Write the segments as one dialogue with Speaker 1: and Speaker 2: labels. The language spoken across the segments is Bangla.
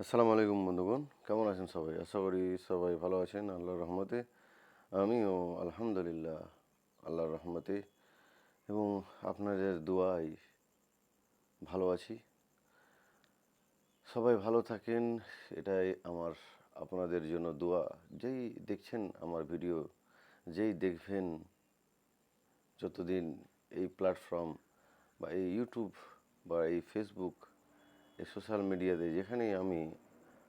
Speaker 1: আসসালামু আলাইকুম বন্ধুগণ, কেমন আছেন সবাই? আশা করি সবাই ভালো আছেন, আল্লাহর রহমতে। আমিও আলহামদুলিল্লাহ আল্লাহর রহমতে এবং আপনাদের দোয়াই ভালো আছি। সবাই ভালো থাকেন, এটাই আমার, আপনাদের জন্য দোয়া। যেই দেখছেন আমার ভিডিও, যেই দেখবেন যতদিন এই প্ল্যাটফর্ম বা এই ইউটিউব বা এই ফেসবুক এই সোশ্যাল মিডিয়াতে যেখানেই আমি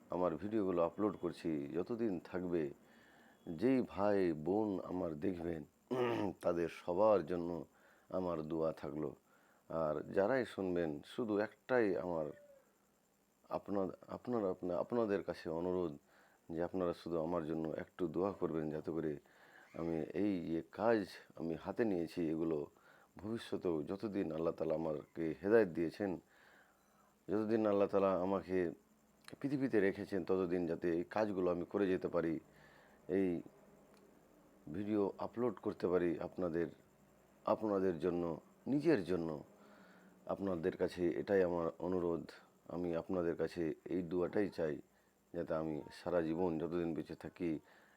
Speaker 1: আমার ভিডিওগুলো আপলোড করছি, যতদিন থাকবে, যেই ভাই, বোন আমার দেখবেন, তাদের সবার জন্য আমার দোয়া থাকল। আর যারাই শুনবেন, শুধু একটাই আমার আপনার, আপনারা আপনা- আপনাদের কাছে অনুরোধ যে আপনারা শুধু আমার জন্য একটু দোয়া করবেন যাতে করে আমি এই যে কাজ আমি হাতে নিয়েছি, এগুলো ভবিষ্যতেও যতদিন আল্লাহ তালা আমাকে হেদায়ত দিয়েছেন যতদিন আল্লাহ তালা আমাকে পৃথিবীতে রেখেছেন, ততদিন যাতে এই কাজগুলো আমি করে যেতে পারি, এই ভিডিও আপলোড করতে পারি আপনাদের আপনাদের জন্য, নিজের জন্য, আপনাদের কাছে এটাই আমার অনুরোধ। আমি আপনাদের কাছে এই দুয়াটাই চাই, যাতে আমি সারা জীবন যতদিন বেঁচে থাকি,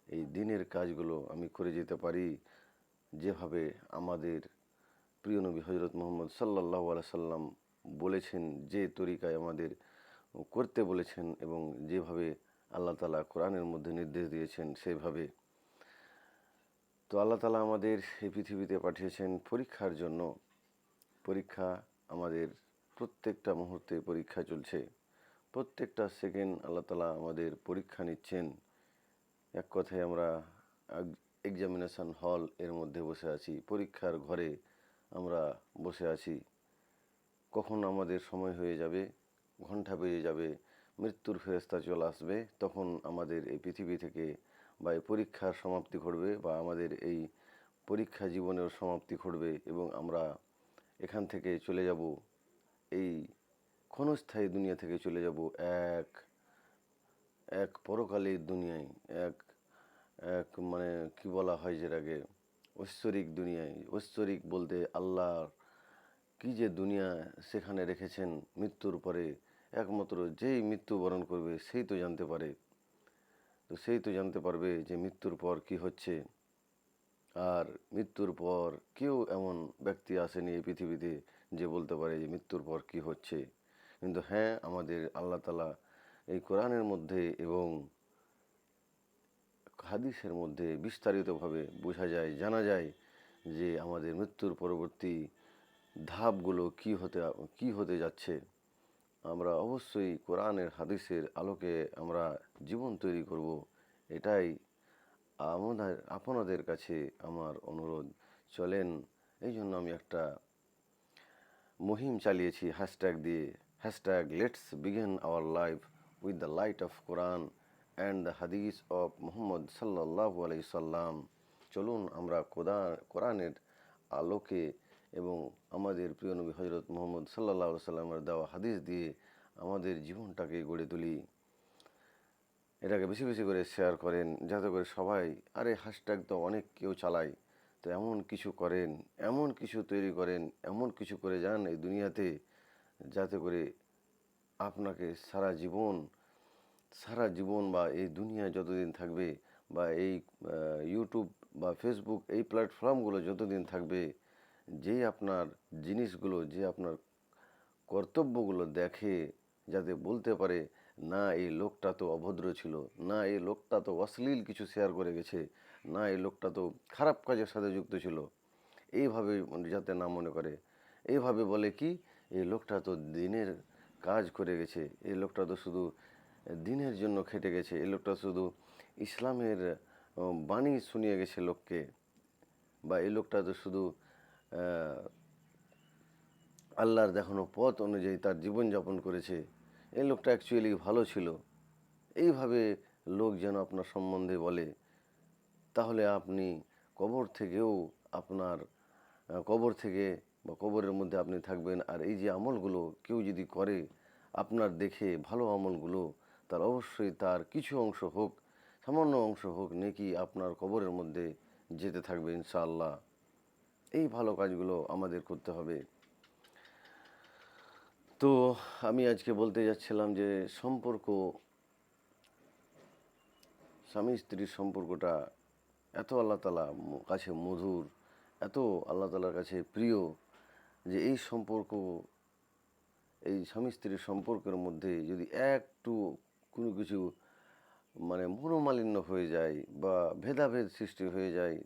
Speaker 1: এই দিনের কাজগুলো আমি করে যেতে পারি। যেভাবে আমাদের প্রিয় নবী হজরত মোহাম্মদ সাল্লাহ সাল্লাম বলেছেন, যে তরিকায় আমাদের করতে বলেছেন এবং যেভাবে আল্লাহ তালা কোরআনের মধ্যে নির্দেশ দিয়েছেন, সেভাবে। তো আল্লাহ তালা আমাদের এই পৃথিবীতে পাঠিয়েছেন পরীক্ষার জন্য। পরীক্ষা আমাদের প্রত্যেকটা মুহূর্তে পরীক্ষা চলছে। প্রত্যেকটা সেকেন্ড আল্লাহ তালা আমাদের পরীক্ষা নিচ্ছেন। এক কথায় আমরা এক্সামিনেশন হল এর মধ্যে বসে আছি, পরীক্ষার ঘরে আমরা বসে আছি। কখন আমাদের সময় হয়ে যাবে ঘণ্টা বেজে যাবে, মৃত্যুর ফেরস্তা চলে আসবে, তখন আমাদের এই পৃথিবী থেকে বা এই পরীক্ষার সমাপ্তি ঘটবে বা আমাদের এই পরীক্ষা জীবনের সমাপ্তি ঘটবে এবং আমরা এখান থেকে চলে যাব, এই ক্ষণস্থায়ী দুনিয়া থেকে চলে যাব, এক এক পরকালের দুনিয়ায়, এক এক মানে কি বলা হয় যেটাকে, ঐশ্বরিক দুনিয়ায়, ঐশ্বরিক বলতে আল্লাহর কি যে দুনিয়া সেখানে রেখেছেন মৃত্যুর পরে? একমাত্র যেই মৃত্যুবরণ করবে সেই তো জানতে পারে। তো সেই তো জানতে পারবে যে মৃত্যুর পর কি হচ্ছে। আর মৃত্যুর পর কেউ এমন ব্যক্তি আসেনি এই পৃথিবীতে যে বলতে পারে যে মৃত্যুর পর কি হচ্ছে। কিন্তু হ্যাঁ আমাদের আল্লাহ তালা এই কোরআনের মধ্যে এবং হাদিসের মধ্যে বিস্তারিতভাবে বোঝা যায়, জানা যায় যে আমাদের মৃত্যুর পরবর্তী ধাপগুলো কি হতে কি হতে যাচ্ছে? আমরা অবশ্যই কোরআনের হাদিসের আলোকে আমরা জীবন তৈরি করব। এটাই আমাদের, আপনাদের কাছে আমার অনুরোধ। চলেন এই জন্য আমি একটা মুহিম চালিয়েছি হ্যাশট্যাগ দিয়ে। Hashtag let's begin our life with the light of Quran and the হাদিস অফ মোহাম্মদ সাল্লাহ আলাই সাল্লাম চলুন, আমরা কোরআন কোরআনের আলোকে এবং আমাদের প্রিয় নবী হজরত মোহাম্মদ সাল্লাহ সাল্লামের দেওয়া হাদিস দিয়ে আমাদের জীবনটাকে গড়ে তুলি। এটাকে বেশি বেশি করে শেয়ার করেন, যাতে করে সবাই, আরে হ্যাশট্যাগ তো অনেক কেউ চালায়, তো এমন কিছু করেন, এমন কিছু তৈরি করেন, এমন কিছু করে যান এই দুনিয়াতে, যাতে করে আপনাকে সারা জীবন সারা জীবন বা এই দুনিয়া যতদিন থাকবে বা এই ইউটিউব বা ফেসবুক এই প্ল্যাটফর্মগুলো যতদিন থাকবে যেই আপনার জিনিসগুলো, যে আপনার কর্তব্যগুলো দেখে যাতে বলতে পারে, না, এই লোকটা তো অভদ্র ছিল, না, এই লোকটা তো অশ্লীল কিছু শেয়ার করে গেছে, না, এই লোকটা তো খারাপ কাজের সাথে যুক্ত ছিল। এইভাবে যাতে না মনে করে। এইভাবে বলে কি, এই লোকটা তো দিনের কাজ করে গেছে, এই লোকটা তো শুধু দিনের জন্য খেটে গেছে, এই লোকটা শুধু ইসলামের বাণী শুনিয়ে গেছে লোককে, বা এই লোকটা তো শুধু আল্লাহর দেখানো পথ অনুযায়ী তার জীবনযাপন করেছে। এই লোকটা অ্যাকচুয়ালি ভালো ছিল। এইভাবে লোক যেন আপনার সম্বন্ধে বলে, তাহলে আপনি কবর থেকেও আপনার কবর থেকে বা কবরের মধ্যে আপনি থাকবেন। আর এই যে আমলগুলো কেউ যদি করে, আপনার দেখে ভালো আমলগুলো, তার অবশ্যই তার কিছু অংশ হোক, সামান্য অংশ হোক, নেকি আপনার কবরের মধ্যে যেতে থাকবে ইনশাআল্লাহ। এই ভালো কাজগুলো আমাদের করতে হবে। তো আমি আজকে বলতে যাচ্ছিলাম যে সম্পর্ক, স্বামী স্ত্রীর সম্পর্কটা এত আল্লাহ তালা কাছে মধুর, এত আল্লাহ তালার কাছে প্রিয় যে এই সম্পর্ক, এই স্বামী স্ত্রীর সম্পর্কের মধ্যে যদি একটু কোনো কিছু মানে মনোমালিন্য হয়ে যায় বা ভেদাভেদ সৃষ্টি হয়ে যায়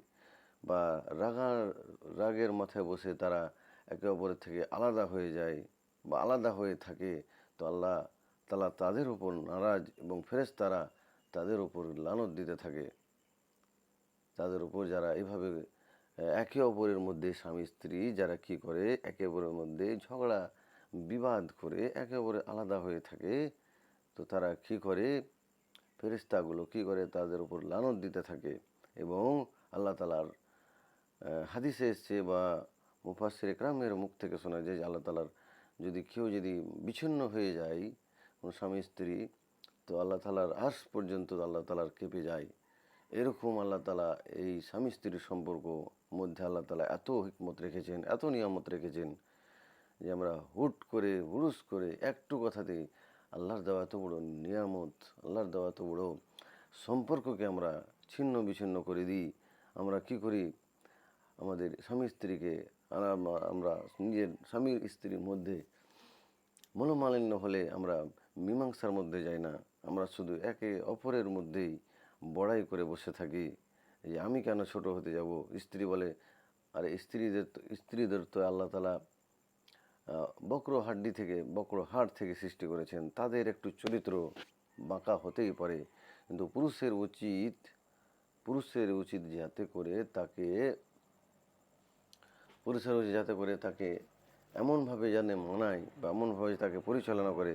Speaker 1: বা রাগার রাগের মাথায় বসে তারা একে অপরের থেকে আলাদা হয়ে যায় বা আলাদা হয়ে থাকে, তো আল্লাহ তালা তাদের উপর নারাজ এবং ফেরেশতারা তাদের উপর লানত দিতে থাকে। তাদের উপর যারা এইভাবে একে অপরের মধ্যে স্বামী, স্ত্রী যারা কি করে, একে অপরের মধ্যে ঝগড়া, বিবাদ করে একে অপরে আলাদা হয়ে থাকে, তো তারা কি করে ফেরিস্তাগুলো কি করে তাদের উপর লানত দিতে থাকে এবং আল্লাহ তালার হাদিসে এসছে বা মুফাসির একরামের মুখ থেকে শোনা যায় যে আল্লাহ তালার যদি কেউ যদি বিচ্ছিন্ন হয়ে যায়, কোনো স্বামী, স্ত্রী, তো আল্লাহ তালার আশ পর্যন্ত আল্লাহ তালার কেঁপে যায়। এরকম আল্লাহ তালা এই স্বামী, স্ত্রীর সম্পর্ক মধ্যে আল্লাহ তালা এত হিকমত রেখেছেন, এত নিয়ামত রেখেছেন যে আমরা হুট করে, হুরুস করে একটু কথাতেই আল্লাহর দেওয়া এত বড় নিয়ামত, আল্লাহর দেওয়া এত বড় সম্পর্ককে আমরা ছিন্ন বিচ্ছিন্ন করে দিই। আমরা কি করি? আমাদের স্বামী স্ত্রীকে আমরা- নিজের স্বামীর স্ত্রীর মধ্যে মনোমালিন্য হলে আমরা মীমাংসার মধ্যে যাই না। আমরা শুধু একে অপরের মধ্যেই বড়াই করে বসে থাকি। যে আমি কেন ছোট হতে যাব? স্ত্রী বলে, আর স্ত্রীদের তো স্ত্রীদের তো আল্লাহ তালা বক্র হাড্ডি থেকে বক্র হাড় থেকে সৃষ্টি করেছেন। তাদের একটু চরিত্র বাঁকা হতেই পারে। কিন্তু পুরুষের উচিত পুরুষের উচিত যাতে করে তাকে পুরুষের উচিত যাতে করে তাকে এমনভাবে জানে মানায় বা এমনভাবে তাকে পরিচালনা করে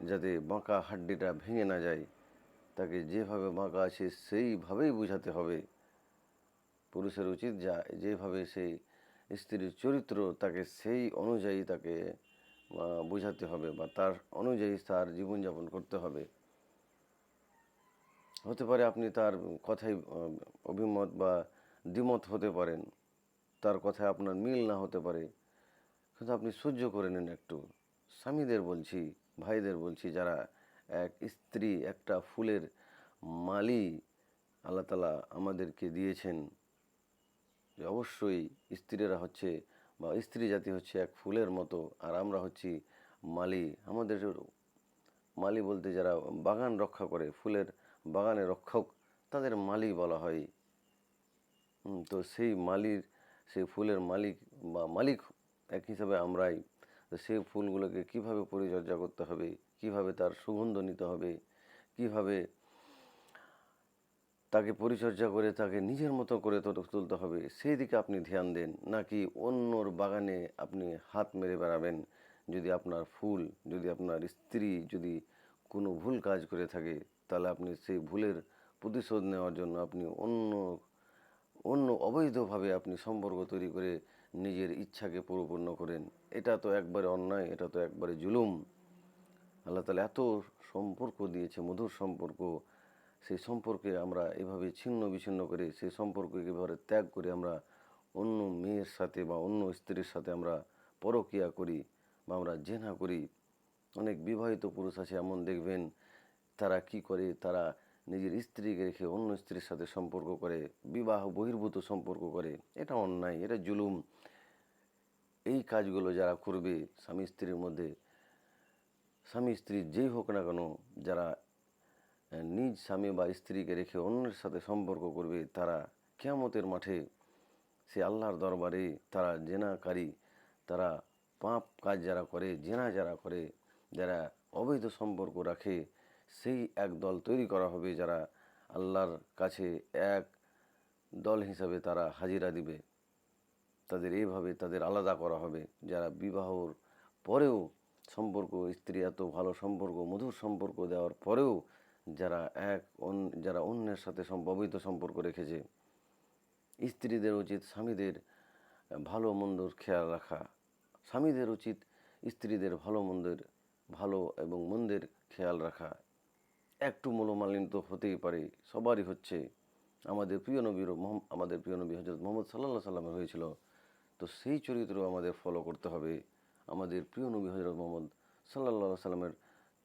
Speaker 1: যাতে বাঁকা হাড্ডিটা ভেঙে না যায় তাকে যেভাবে বাঁকা আছে সেইভাবেই বোঝাতে হবে। পুরুষের উচিত যা যেভাবে সেই স্ত্রীর চরিত্র তাকে সেই অনুযায়ী তাকে বোঝাতে হবে বা তার অনুযায়ী তার জীবনযাপন করতে হবে। হতে পারে আপনি তার আহ, অভিমত বা দ্বিমত হতে পারেন। তার কথায় আপনার মিল না হতে পারে। কিন্তু আপনি সহ্য করে নেন একটু। স্বামীদের বলছি, ভাইদের বলছি, যারা এক স্ত্রী, একটা ফুলের মালি আল্লাহ তালা আমাদেরকে দিয়েছেন যে অবশ্যই স্ত্রীরা হচ্ছে বা স্ত্রী জাতি হচ্ছে এক ফুলের মতো, আর আমরা হচ্ছি মালি। আমাদের মালি বলতে যারা বাগান রক্ষা করে, ফুলের বাগানের রক্ষক, তাদের মালি বলা হয়। তো সেই মালির সেই ফুলের মালিক বা মালিক এক হিসাবে আমরাই। সেই ফুলগুলোকে কীভাবে পরিচর্যা করতে হবে? কীভাবে তার সুগন্ধ নিতে হবে? কীভাবে তাকে পরিচর্যা করে তাকে নিজের মতো করে তুলতে হবে? সেই দিকে আপনি ধ্যান দেন। নাকি অন্যর বাগানে আপনি হাত মেরে বেড়াবেন? যদি আপনার ফুল, যদি আপনার স্ত্রী যদি কোনো ভুল কাজ করে থাকে, তাহলে আপনি সেই ভুলের প্রতিশোধ নেওয়ার জন্য আপনি অন্য অন্য অবৈধভাবে আপনি সম্পর্ক তৈরি করে নিজের ইচ্ছাকে পরিপূর্ণ করেন। এটা তো একবারে অন্যায়, এটা তো একবারে জুলুম। আল্লাহ তালা এত সম্পর্ক দিয়েছে, মধুর সম্পর্ক। সেই সম্পর্কে আমরা এভাবে ছিন্ন বিচ্ছিন্ন করে, সেই সম্পর্ককে এভাবে ত্যাগ করে আমরা অন্য মেয়ের সাথে বা অন্য স্ত্রীর সাথে আমরা পরকিয়া করি বা আমরা জেনা করি। অনেক বিবাহিত পুরুষ আছে এমন দেখবেন, তারা কি করে? তারা নিজের স্ত্রীকে রেখে অন্য স্ত্রীর সাথে সম্পর্ক করে, বিবাহ, বহির্ভূত সম্পর্ক করে, এটা অন্যায়, এটা জুলুম। এই কাজগুলো যারা করবে, স্বামী স্ত্রীর মধ্যে, স্বামী স্ত্রী যেই হোক না কেন, যারা নিজ স্বামী বা স্ত্রীকে রেখে অন্যের সাথে সম্পর্ক করবে, তারা কেয়ামতের মাঠে, সে আল্লাহর দরবারে তারা জেনাকারী, তারা পাপ কাজ যারা করে, জেনা যারা করে, যারা অবৈধ সম্পর্ক রাখে সেই এক দল তৈরি করা হবে যারা আল্লাহর কাছে এক দল হিসাবে তারা হাজিরা দিবে। তাদের এইভাবে তাদের আলাদা করা হবে। যারা বিবাহর পরেও সম্পর্ক, স্ত্রী এত ভালো সম্পর্ক, মধুর সম্পর্ক দেওয়ার পরেও যারা এক যারা অন্যের সাথে অবৈধ সম্পর্ক রেখেছে, স্ত্রীদের উচিত স্বামীদের ভালো মন্দর খেয়াল রাখা। স্বামীদের উচিত স্ত্রীদের ভালো মন্দের, ভালো এবং মন্দের খেয়াল রাখা। একটু মনোমালিন্য তো হতেই পারে। সবারই হচ্ছে। আমাদের প্রিয় নবীর আমাদের প্রিয় নবী হজরত মোহাম্মদ সাল্লাহ সাল্লামের হয়েছিল। তো সেই চরিত্র আমাদের ফলো করতে হবে। আমাদের প্রিয় নবী হজরত মোহাম্মদ সাল্লা সাল্লামের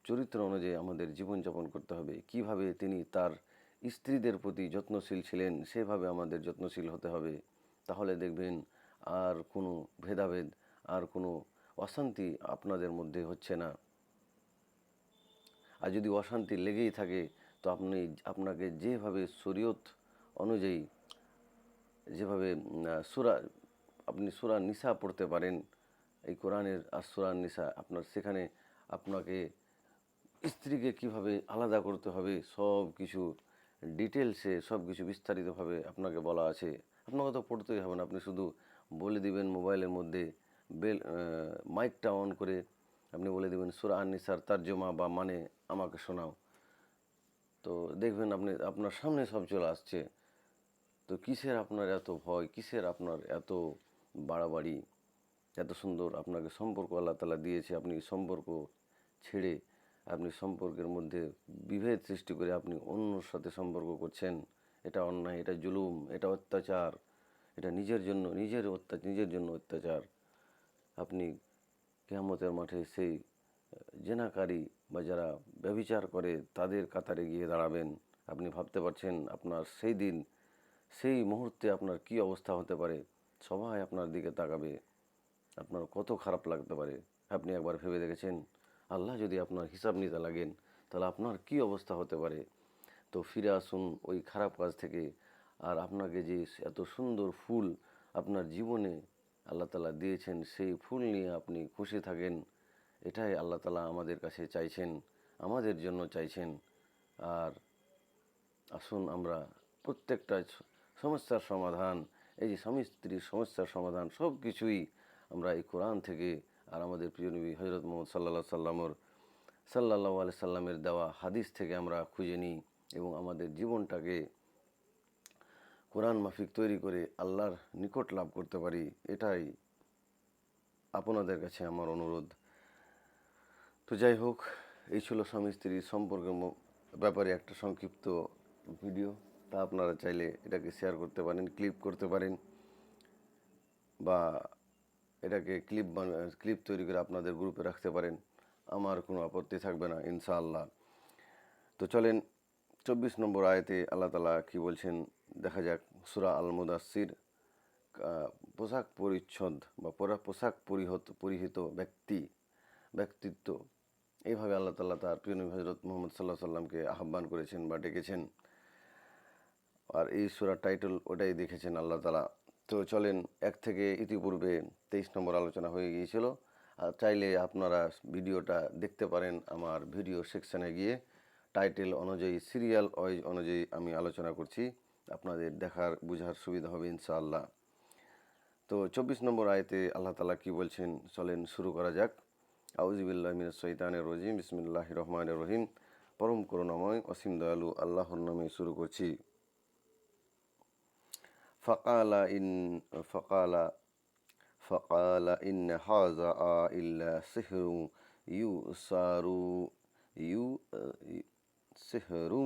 Speaker 1: চরিত্র অনুযায়ী আমাদের জীবনযাপন করতে হবে। কীভাবে তিনি তার স্ত্রীদের প্রতি যত্নশীল ছিলেন, সেভাবে আমাদের যত্নশীল হতে হবে। তাহলে দেখবেন আর কোনো ভেদাভেদ, আর কোনো অশান্তি আপনাদের মধ্যে হচ্ছে না। আর যদি অশান্তি লেগেই থাকে, তো আপনি আপনাকে যেভাবে শরীয়ত অনুযায়ী যেভাবে সুরা, আপনি সুরা নিসা পড়তে পারেন, এই কোরআনের আর সুরা নিসা, আপনার সেখানে আপনাকে স্ত্রীকে কীভাবে আলাদা করতে হবে, সব কিছু ডিটেলসে, সব কিছু বিস্তারিতভাবে আপনাকে বলা আছে। আপনাকে তো পড়তেই হবে না, আপনি শুধু বলে দিবেন মোবাইলের মধ্যে, বেল মাইকটা অন করে আপনি বলে দিবেন, সুরা আনিসার তার্জমা বা মানে আমাকে শোনাও। তো দেখবেন আপনি, আপনার সামনে সব চলে আসছে। তো কিসের আপনার এত ভয়, কিসের আপনার এত বাড়াবাড়ি, এত সুন্দর আপনাকে সম্পর্ক আল্লাহ তালা দিয়েছে, আপনি সম্পর্ক ছেড়ে আপনি সম্পর্কের মধ্যে বিভেদ সৃষ্টি করে আপনি অন্যর সাথে সম্পর্ক করছেন। এটা অন্যায়, এটা জুলুম, এটা অত্যাচার, এটা নিজের জন্য, নিজের অত্যাচার নিজের জন্য অত্যাচার। আপনি কেয়ামতের মাঠে সেই জেনাকারী বা যারা ব্যভিচার করে তাদের কাতারে গিয়ে দাঁড়াবেন। আপনি ভাবতে পারছেন আপনার সেই দিন, সেই মুহূর্তে আপনার কি অবস্থা হতে পারে? সবাই আপনার দিকে তাকাবে। আপনার কত খারাপ লাগতে পারে? আপনি একবার ভেবে দেখেছেন? আল্লাহ যদি আপনার হিসাব নিতে লাগেন, তাহলে আপনার কি অবস্থা হতে পারে? তো ফিরে আসুন ওই খারাপ কাজ থেকে। আর আপনাকে যে এত সুন্দর ফুল আপনার জীবনে আল্লাহ তালা দিয়েছেন, সেই ফুল নিয়ে আপনি খুশি থাকেন। এটাই আল্লাহ তালা আমাদের কাছে চাইছেন, আমাদের জন্য চাইছেন। আর আসুন আমরা প্রত্যেকটা সমস্যার সমাধান, এই যে স্বামী স্ত্রীর সমস্যার সমাধান, সব কিছুই আমরা এই কোরআন থেকে আর আমাদের প্রিয় নবী হজরত মোহাম্মদ সাল্লা সাল্লামর সাল্লাহ আলি সাল্লামের দেওয়া হাদিস থেকে আমরা খুঁজে নিই এবং আমাদের জীবনটাকে কোরআন মাফিক তৈরি করে আল্লাহর নিকট লাভ করতে পারি, এটাই আপনাদের কাছে আমার অনুরোধ। তো যাই হোক, এই ছিল স্বামী স্ত্রীর সম্পর্কের ব্যাপারে একটা সংক্ষিপ্ত ভিডিও। তা আপনারা চাইলে এটাকে শেয়ার করতে পারেন ক্লিপ করতে পারেন, বা এটাকে ক্লিপ ক্লিপ তৈরি করে আপনাদের গ্রুপে রাখতে পারেন। আমার কোনো আপত্তি থাকবে না, ইনশাআল্লাহ। তো চলেন, চব্বিশ নম্বর আয়তে আল্লাহ তালা কি বলছেন? দেখা যাক, সুরা আল মুদাসির পোশাক পরিচ্ছদ বা পরা, পোশাক পরিহত, পরিহিত ব্যক্তি, ব্যক্তিত্ব। এইভাবে আল্লাহ তাল্লাহ তার প্রিয় নবী হজরত মোহাম্মদ সাল্লাহ সাল্লামকে আহ্বান করেছেন বা ডেকেছেন। আর এই সুরার টাইটেল ওটাই দেখেছেন আল্লাহ তালা তো চলেন, এক থেকে ইতিপূর্বে তেইশ নম্বর আলোচনা হয়ে গিয়েছিল। আর চাইলে আপনারা ভিডিওটা দেখতে পারেন আমার ভিডিও সেকশানে গিয়ে। টাইটেল অনুযায়ী, সিরিয়াল ওয়াইজ অনুযায়ী আমি আলোচনা করছি। আপনাদের দেখার, বোঝার সুবিধা হবে ইনশাআল্লাহ। তো চব্বিশ নম্বর আয়তে আল্লাহ তালা কি বলছেন? চলেন শুরু করা যাক। আউজিবিল্লাহ মিন সৈতান রজিম। ইসমিল্লাহ রহমান রহিম। পরম করুণাময়, অসীম দয়ালু আল্লাহর নামে শুরু করছি। ফকালা ইন, ফকালা ফকালা ইন হাজা আ ইল্লা সেহরু ইউ সারু ইউ সেহরু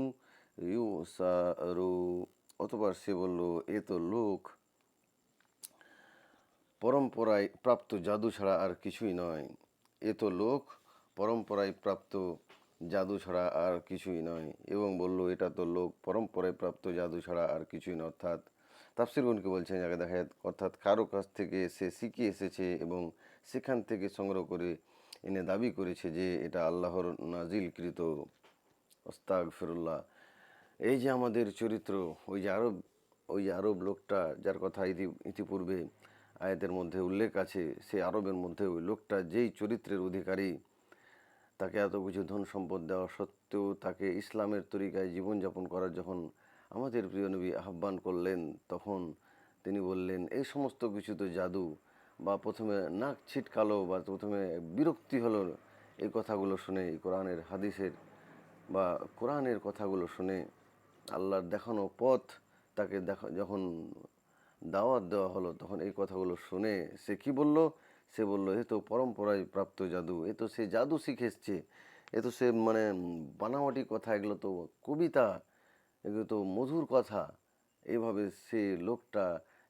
Speaker 1: ইউ সারু অতবার সে বলল, এ তো লোক। পরম্পরায় প্রাপ্ত জাদু ছাড়া আর কিছুই নয়। এ তো লোক, পরম্পরায় প্রাপ্ত জাদু ছাড়া আর কিছুই নয়। এবং বলল, এটা তো লোক, পরম্পরায় প্রাপ্ত জাদু ছাড়া আর কিছুই নয়। অর্থাৎ তাফসিরগুনকে বলছেন যাকে দেখা যায় অর্থাৎ কারও কাছ থেকে সে শিখে এসেছে এবং সেখান থেকে সংগ্রহ করে এনে দাবি করেছে যে, এটা আল্লাহর নাজিলকৃত। ওস্তাক ফিরুল্লাহ এই যে আমাদের চরিত্র, ওই যে আরব, ওই যে আরব লোকটা, যার কথা ইতি, ইতিপূর্বে আয়াতের মধ্যে উল্লেখ আছে, সেই আরবের মধ্যে ওই লোকটা যেই চরিত্রের অধিকারী, তাকে এত কিছু ধন সম্পদ দেওয়া সত্ত্বেও তাকে ইসলামের তরিকায় জীবনযাপন করার যখন আমাদের প্রিয় নবী আহ্বান করলেন, তখন তিনি বললেন, এই সমস্ত কিছু তো জাদু, বা প্রথমে নাক ছিটকালো, বা প্রথমে বিরক্তি হলো, এই কথাগুলো শুনে কোরআনের হাদিসের, বা কোরআনের কথাগুলো শুনে আল্লাহর দেখানো পথ তাকে দেখা, যখন দাওয়াত দেওয়া হলো, তখন এই কথাগুলো শুনে সে কি বলল? সে বলল, এ তো পরম্পরায় প্রাপ্ত জাদু, এ তো সে জাদু শিখে এসছে, এ তো সে মানে বানাওয়াটি কথা, এগুলো তো কবিতা, এগুলো তো মধুর কথা। এইভাবে সে লোকটা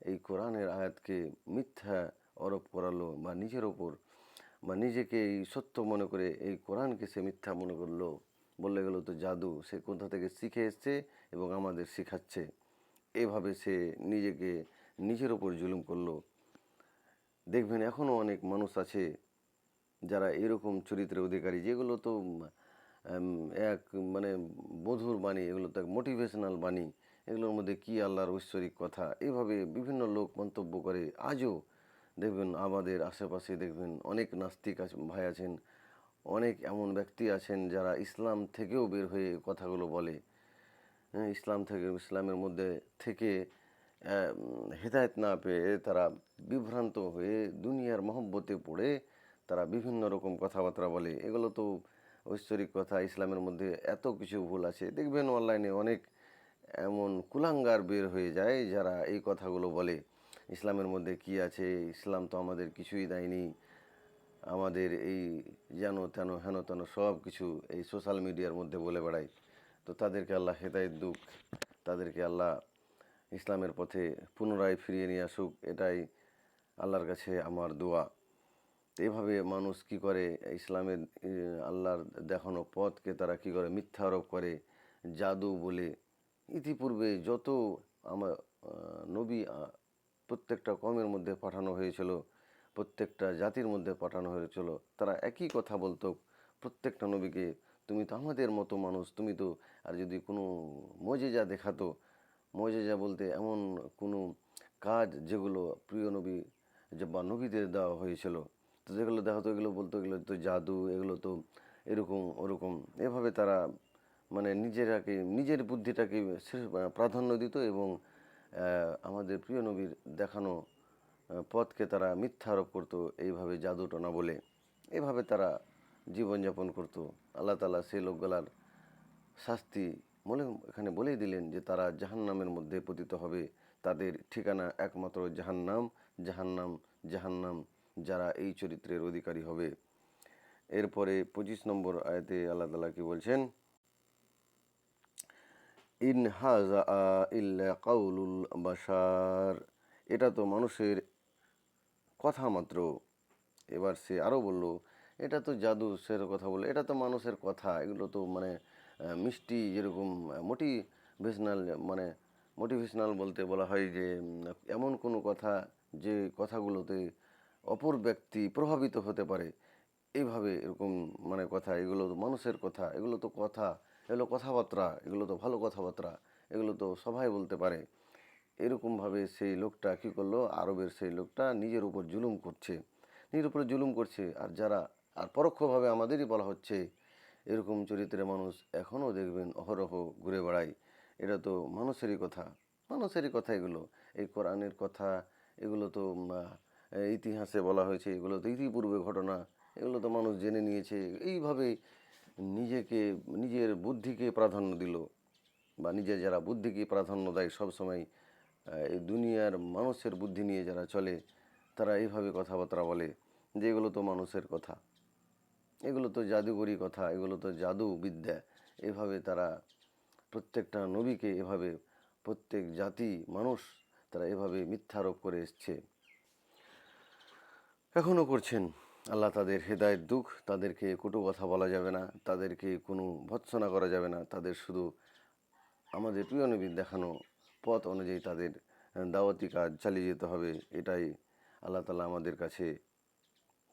Speaker 1: এই কোরআনের আয়াতকে মিথ্যা আরোপ করালো বা নিজের ওপর, বা নিজেকে এই সত্য মনে করে এই কোরআনকে সে মিথ্যা মনে করল। বললে গেল তো জাদু, সে কোথা থেকে শিখে এসছে এবং আমাদের শেখাচ্ছে। এভাবে সে নিজেকে নিজের ওপর জুলুম করল। দেখবেন এখনও অনেক মানুষ আছে যারা এরকম চরিত্রের অধিকারী, যেগুলো তো এক মানে মধুর বাণী, এগুলো তো এক মোটিভেশনাল বাণী। এগুলোর মধ্যে কি আল্লাহর ঐশ্বরিক কথা? এভাবে বিভিন্ন লোক মন্তব্য করে। আজও দেখবেন আমাদের আশেপাশে দেখবেন অনেক নাস্তিক ভাই আছেন অনেক এমন ব্যক্তি আছেন যারা ইসলাম থেকেও বের হয়ে কথাগুলো বলে। হ্যাঁ, ইসলাম থেকে ইসলামের মধ্যে থেকে হেদায়ত না পেয়ে তারা বিভ্রান্ত হয়ে দুনিয়ার মহব্বতে পড়ে তারা বিভিন্ন রকম কথাবার্তা বলে। এগুলো তো ঐশ্বরিক কথা ইসলামের মধ্যে এত কিছু ভুল আছে। দেখবেন অনলাইনে অনেক এমন কুলাঙ্গার বের হয়ে যায় যারা এই কথাগুলো বলে। ইসলামের মধ্যে কি আছে? ইসলাম তো আমাদের কিছুই দেয়নি। আমাদের এই যেন তেন, হেন তেন সব কিছু এই সোশ্যাল মিডিয়ার মধ্যে বলে বেড়ায়। তো তাদেরকে আল্লাহ হেদায়ত দুক, তাদেরকে আল্লাহ ইসলামের পথে পুনরায় ফিরিয়ে নিয়ে আসুক, এটাই আল্লাহর কাছে আমার দোয়া। তো এইভাবে মানুষ কি করে? ইসলামের আল্লাহর দেখানো পথকে তারা কি করে? মিথ্যা আরোপ করে, জাদু বলে। ইতিপূর্বে যত আমার নবী প্রত্যেকটা কমের মধ্যে পাঠানো হয়েছিল প্রত্যেকটা জাতির মধ্যে পাঠানো হয়েছিল। তারা একই কথা বলতো, প্রত্যেকটা নবীকে তুমি তো আমাদের মতো মানুষ, তুমি তো, আর যদি কোনো মজেজা দেখাতো, মজেজা বলতে এমন কোনো কাজ যেগুলো প্রিয় নবী বা নবীদের দেওয়া হয়েছিল। তো যেগুলো দেখাতো, এগুলো বলতো, এগুলো তো জাদু, এগুলো তো এরকম ওরকম। এভাবে তারা মানে নিজেরাকে, নিজের বুদ্ধিটাকে শেষ- প্রাধান্য দিত এবং আমাদের প্রিয় নবীর দেখানো পথকে তারা মিথ্যা আরোপ করতো, এইভাবে জাদু টোনা বলে। এভাবে তারা জীবনযাপন করতো। আল্লাহ তালা সেই লোকগুলার শাস্তি বলে এখানে বলেই দিলেন যে, তারা জাহান্নামের মধ্যে পতিত হবে। তাদের ঠিকানা একমাত্র জাহান্নাম জাহান্নাম জাহান্নাম, যারা এই চরিত্রের অধিকারী হবে। এরপরে পঁচিশ নম্বর আয়াতে আল্লাহ তালা কি বলছেন? ইন হাজা ইল্লা কাউলুল বাশার। এটা তো মানুষের কথা মাত্র। এবার সে আরও বলল, এটা তো জাদু সের কথা বলে, এটা তো মানুষের কথা। এগুলো তো মানে মিষ্টি যেরকম মোটিভেশনাল মানে মোটিভেশনাল বলতে বলা হয় যে এমন কোনো কথা যে কথাগুলোতে অপর ব্যক্তি প্রভাবিত হতে পারে। এইভাবে এরকম মানে কথা, এগুলো তো মানুষের কথা, এগুলো তো কথা, এগুলো কথাবার্তা, এগুলো তো ভালো কথাবার্তা, এগুলো তো সবাই বলতে পারে। এরকমভাবে সেই লোকটা কী করল? আরবের সেই লোকটা নিজের উপর জুলুম করছে। নিজের উপরে জুলুম করছে। আর যারা, আর পরোক্ষভাবে আমাদেরই বলা হচ্ছে, এরকম চরিত্রের মানুষ এখনও দেখবেন অহরহ ঘুরে বেড়ায়। এটা তো মানুষেরই কথা। মানুষেরই কথা এগুলো। এই কোরআনের কথা, এগুলো তো ইতিহাসে বলা হয়েছে, এগুলো তো ইতিপূর্বে ঘটনা। এগুলো তো মানুষ জেনে নিয়েছে। এইভাবে নিজেকে, নিজের বুদ্ধিকে প্রাধান্য দিল। বা নিজের যারা বুদ্ধিকে প্রাধান্য দেয় সবসময় এই দুনিয়ার মানুষের বুদ্ধি নিয়ে যারা চলে, তারা এইভাবে কথাবার্তা বলে যে এগুলো তো মানুষের কথা। এগুলো তো জাদুকরি কথা, এগুলো তো জাদু বিদ্যা এভাবে তারা প্রত্যেকটা নবীকে এভাবে প্রত্যেক জাতি মানুষ, তারা এভাবে মিথ্যারোপ করে এসছে। এখনও করছেন। আল্লাহ তাদের হেদায়েত দুঃখ, তাদেরকে কটু কথা বলা যাবে না, তাদেরকে কোনো ভৎসনা করা যাবে না, তাদের শুধু আমাদের প্রিয় নবীর দেখানো পথ অনুযায়ী তাদের দাওয়াতি কাজ চালিয়ে যেতে হবে, এটাই আল্লাহ তালা আমাদের কাছে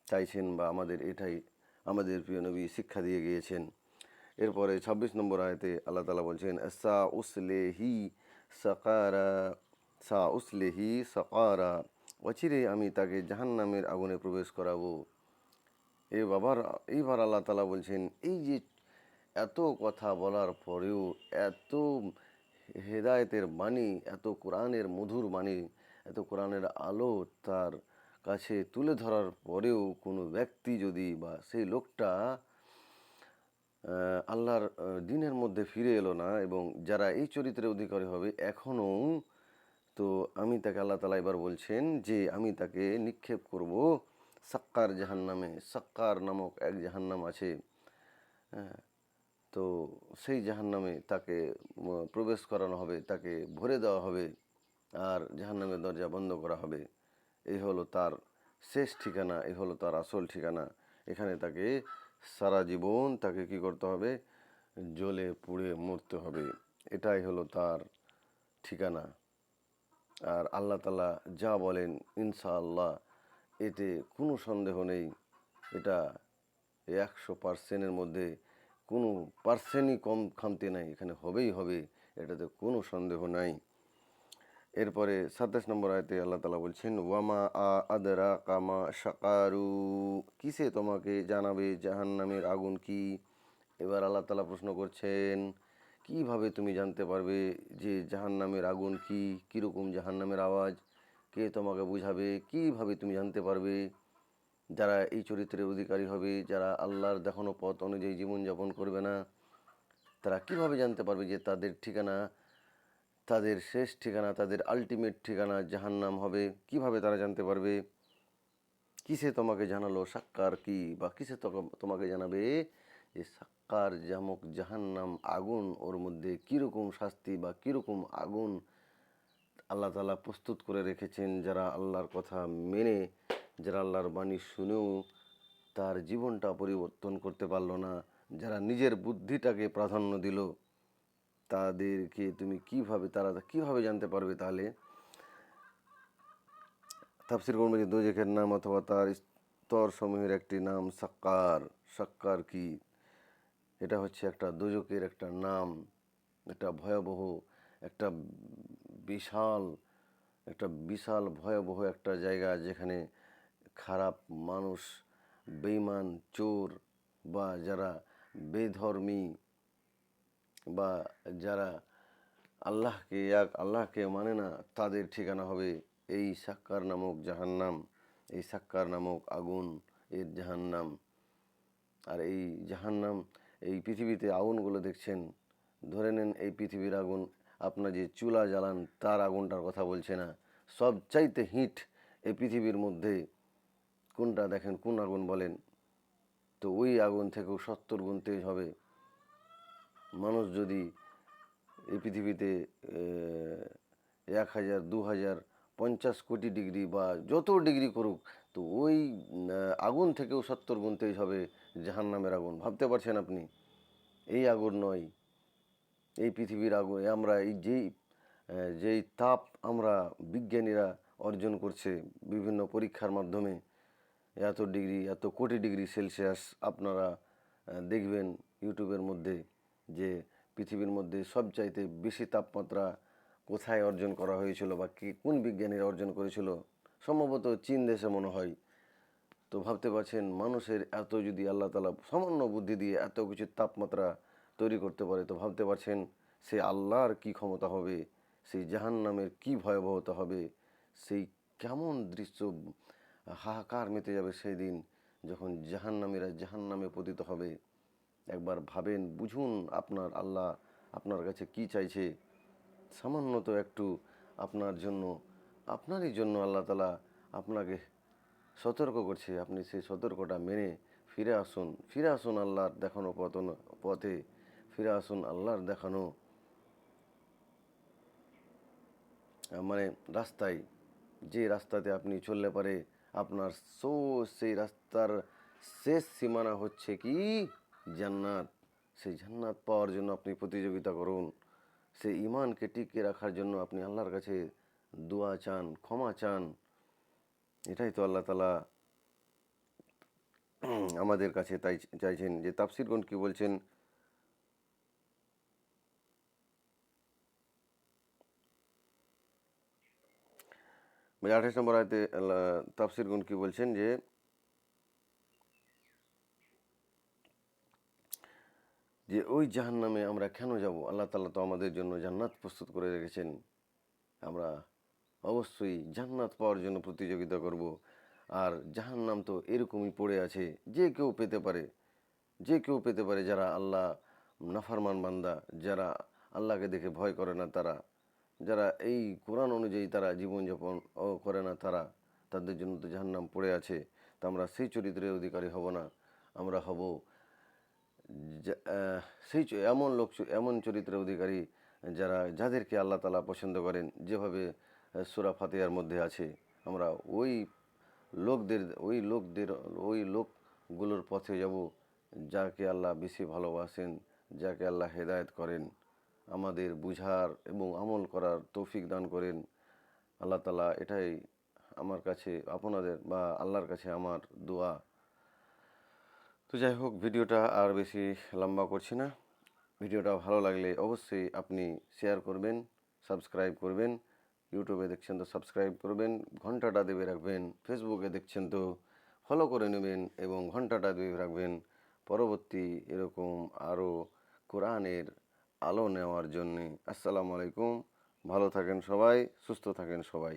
Speaker 1: চাইছেন বা আমাদের এটাই আমাদের প্রিয় নবী শিক্ষা দিয়ে গিয়েছেন। এরপরে ২৬ নম্বর আয়তে আল্লাহ তালা বলছেন, সা উসলেহি সাকারা, সা উসলেহি সাকারা, অচিরে আমি তাকে জাহান্নামের আগুনে প্রবেশ করাবো। এ বাবার, এইবার আল্লাহ তালা বলছেন, এই যে এত কথা বলার পরেও এত হেদায়েতের বাণী, এত কোরআনের মধুর বাণী, এত কোরআনের আলো তার কাছে তুলে ধরার পরেও কোনো ব্যক্তি যদি বা সেই লোকটা আল্লাহর দিনের মধ্যে ফিরে এলো না এবং যারা এই চরিত্রের অধিকারী হবে এখনও, তো আমি তাকে আল্লাহ তালা এবার বলছেন যে আমি তাকে নিক্ষেপ করব। সাক্কার জাহান্নামে, সাক্কার নামক এক জাহান্নাম আছে। হ্যাঁ তো সেই জাহান্নামে তাকে প্রবেশ করানো হবে, তাকে ভরে দেওয়া হবে আর জাহান্নামের দরজা বন্ধ করা হবে। এই হলো তার শেষ ঠিকানা, এই হলো তার আসল ঠিকানা। এখানে তাকে সারা জীবন তাকে কি করতে হবে? জ্বলে পুড়ে মরতে হবে। এটাই হলো তার ঠিকানা। আর আল্লাহ তালা যা বলেন, ইনশাআল্লাহ, এতে কোনো সন্দেহ নেই। এটা একশো পার্সেন্টের মধ্যে কোনো পার্সেন্টই কম খামতি নাই, এখানে হবেই হবে, এটাতে কোনো সন্দেহ নাই। এরপরে সাতাশ নম্বর আয়তে আল্লাহ তালা বলছেন, ওয়ামা আ আদরা কামা সাকারু কিসে তোমাকে জানাবে জাহান্নামের আগুন কি? এবার আল্লাহ তালা প্রশ্ন করছেন, কীভাবে তুমি জানতে পারবে যে জাহান্নামের আগুন কি? কীরকম জাহান্নামের আওয়াজ? কে তোমাকে বুঝাবে? কীভাবে তুমি জানতে পারবে? যারা এই চরিত্রের অধিকারী হবে, যারা আল্লাহর দেখানো পথ অনুযায়ী জীবনযাপন করবে না, তারা কীভাবে জানতে পারবে যে তাদের ঠিকানা, তাদের শেষ ঠিকানা, তাদের আলটিমেট ঠিকানা জাহান্নাম হবে? কীভাবে তারা জানতে পারবে? কিসে তোমাকে জানালো সাক্কার কি বা কিসে তোমাকে জানাবে যে সাক্কার জামক জাহান্নাম আগুন, ওর মধ্যে কীরকম শাস্তি বা কীরকম আগুন আল্লাহ তালা প্রস্তুত করে রেখেছেন যারা আল্লাহর কথা মেনে যারা আল্লাহর বাণী শুনেও তার জীবনটা পরিবর্তন করতে পারল না, যারা নিজের বুদ্ধিটাকে প্রাধান্য দিল, তাদেরকে তুমি কীভাবে, তারা কীভাবে জানতে পারবে তাহলে? তাফসির করবে যে দোজেকের নাম অথবা তার স্তর সমূহের একটি নাম সাক্কার। সাক্কার কি? এটা হচ্ছে একটা দোজকের একটা নাম, একটা ভয়াবহ, একটা বিশাল একটা বিশাল ভয়াবহ একটা জায়গা যেখানে খারাপ মানুষ বেইমান চোর বা যারা বেধর্মী বা যারা আল্লাহকে, এক আল্লাহকে মানে না, তাদের ঠিকানা হবে এই সাক্কার নামক জাহান্নাম, এই সাক্কার নামক আগুন এর জাহান্নাম। আর এই জাহান্নাম, এই পৃথিবীতে আগুনগুলো দেখছেন, ধরে নেন এই পৃথিবীর আগুন, আপনার যে চুলা জ্বালান, তার আগুনটার কথা বলছে না। সব চাইতে হিট এই পৃথিবীর মধ্যে কোনটা দেখেন, কোন আগুন বলেন? তো ওই আগুন থেকেও সত্তর গুণ তেজ হবে। মানুষ যদি এই পৃথিবীতে এক হাজার, দু হাজার, পঞ্চাশ কোটি ডিগ্রি বা যত ডিগ্রি করুক, তো ওই আগুন থেকেও সত্তর গুণ তেজ হবে জাহান্নামের আগুন। ভাবতে পারছেন আপনি? এই আগুন নয়। এই পৃথিবীর আগুন আমরা এই যেই যেই তাপ আমরা বিজ্ঞানীরা অর্জন করছে বিভিন্ন পরীক্ষার মাধ্যমে এত ডিগ্রি, এত কোটি ডিগ্রি সেলসিয়াস আপনারা দেখবেন ইউটিউবের মধ্যে যে পৃথিবীর মধ্যে সবচাইতে বেশি তাপমাত্রা কোথায় অর্জন করা হয়েছিল বা কি, কোন বিজ্ঞানীরা অর্জন করেছিল, সম্ভবত চীন দেশে মনে হয়। তো ভাবতে পারছেন, মানুষের এত যদি আল্লাহ তালা সামান্য বুদ্ধি দিয়ে এত কিছু তাপমাত্রা তৈরি করতে পারে, তো ভাবতে পারছেন সে আল্লাহর কি ক্ষমতা হবে সেই জাহান্নামের কী ভয়াবহতা হবে, সেই কেমন দৃশ্য হাহাকার মেতে যাবে সেই দিন যখন জাহান্নামীরা জাহান্নামে পতিত হবে। একবার ভাবেন, বুঝুন আপনার আল্লাহ আপনার কাছে কি চাইছে। সামান্য তো একটু আপনার জন্য, আপনারই জন্য আল্লাহ তালা আপনাকে সতর্ক করছে। আপনি সেই সতর্কটা মেনে ফিরে আসুন। ফিরে আসুন আল্লাহর দেখানো পতন পথে। ফিরে আসুন আল্লাহর দেখানো মানে রাস্তায়। যে রাস্তাতে আপনি চললে পারে আপনার সো, সেই রাস্তার শেষ সীমানা হচ্ছে কি? জান্নাত। সেই জান্নাত পাওয়ার জন্য আপনি প্রতিযোগিতা করুন। সেই ইমানকে টিকিয়ে রাখার জন্য আপনি আল্লাহর কাছে দোয়া চান, ক্ষমা চান। এটাই তো আল্লাহ তালা আমাদের কাছে তাই চাইছেন। যে তাফসিরগণ কি বলছেন? আঠাশ নম্বর আয়তে আল্লাহ তাফসিরগণ কি বলছেন যে যে ওই জাহান্নামে আমরা কেন যাব আল্লাহ তালা তো আমাদের জন্য জান্নাত প্রস্তুত করে রেখেছেন আমরা অবশ্যই জান্নাত পাওয়ার জন্য প্রতিযোগিতা করব আর জাহান্নাম তো এরকমই পড়ে আছে যে কেউ পেতে পারে যে কেউ পেতে পারে যারা আল্লাহ নাফারমান বান্দা যারা আল্লাহকে দেখে ভয় করে না তারা যারা এই কোরআন অনুযায়ী তারা জীবনযাপন করে না, তারা তাদের জন্য তো জাহান্নাম পড়ে আছে, তা আমরা সেই চরিত্রের অধিকারী হব না। আমরা হব সেই এমন লোক এমন চরিত্রের অধিকারী যারা, যাদেরকে আল্লাহ তালা পছন্দ করেন। যেভাবে সূরা ফাতিহার মধ্যে আছে, আমরা ওই লোকদের ওই লোকদের, ওই লোকগুলোর পথে যাব, যাকে আল্লাহ বেশি ভালোবাসেন, যাকে আল্লাহ হেদায়েত করেন। আমাদের বুঝার এবং আমল করার তৌফিক দান করেন। আল্লাহ তালা এটাই আমার কাছে আপনাদের বা আল্লাহর কাছে আমার দোয়া। তো যাই হোক, ভিডিওটা আর বেশি লম্বা করছি না। ভিডিওটা ভালো লাগলে অবশ্যই আপনি শেয়ার করবেন সাবস্ক্রাইব করবেন ইউটিউবে দেখছেন তো সাবস্ক্রাইব করবেন, ঘন্টাটা দেবে রাখবেন ফেসবুকে দেখছেন তো ফলো করে নেবেন এবং ঘন্টাটা দেবে রাখবেন। পরবর্তী এরকম আরও কোরআনের আলো নেওয়ার জন্যে। আসসালামু আলাইকুম। ভালো থাকেন সবাই সুস্থ থাকেন সবাই।